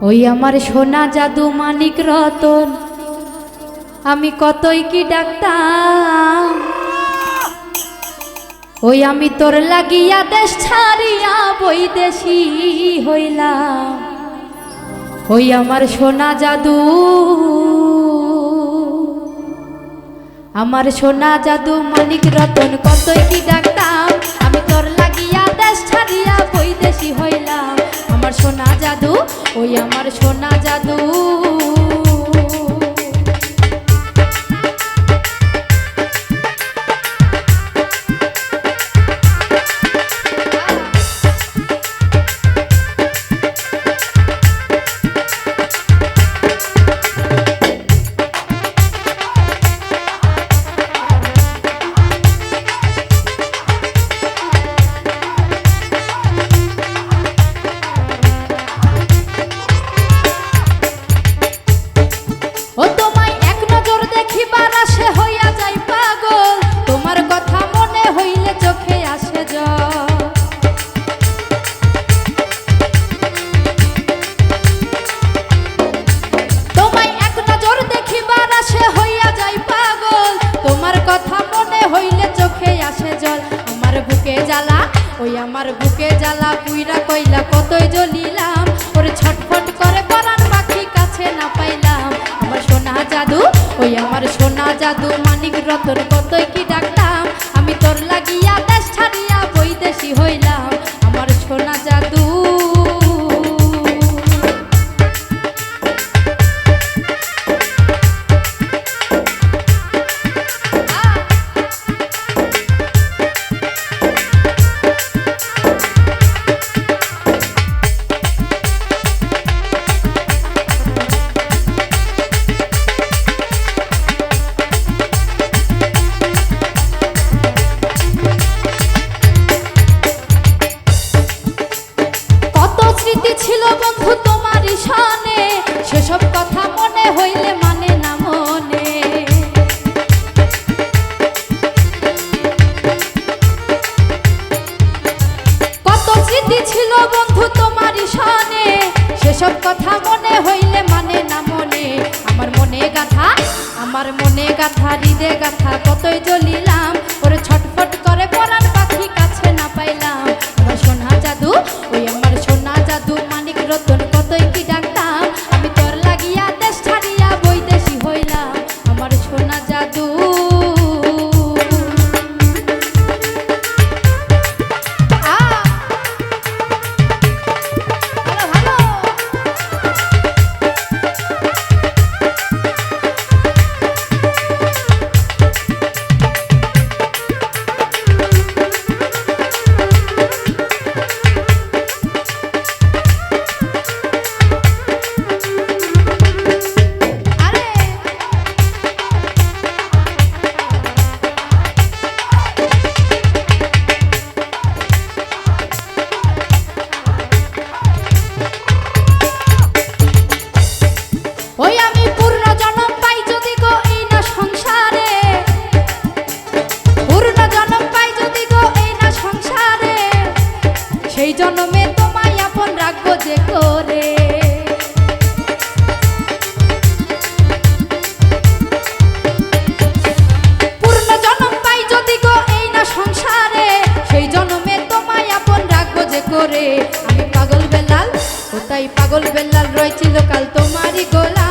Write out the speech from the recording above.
ওই আমার সোনা জাদু মানিক রতন। আমি কতই কি ডাক্তার ওই আমি তোর লাগিয়া দেশ ছাড়িয়া বৈদেশি হইলাম। ওই আমার সোনা জাদু। আমার সোনা জাদু মানিক রতন, কতই কি ডাকতাম। আমার বুকে জ্বালা পুইরা কইলা, কতই জ্বলিলাম। ওরে ছটফট করে পরাণ পাখি কাছে না পাইলাম। আমার সোনা জাদু, ওই আমার সোনা জাদু, মানিক রতন, কতই কি ডাকতাম স্মৃতি ছিল বন্ধু তোমার সনে সেসব কথা মনে হইলে মানে না মনে। কত স্মৃতি ছিল বন্ধু তোমার সনে সেসব কথা মনে হইলে মানে না মনে। আমার মনে গাথা, আমার মনে গাথা হৃদে গাথা, কতই জ্বলিলাম করে। আমি পাগল বেলাল ও তাই পাগল বেলাল রয়েছিল কাল তোমারই গোলাম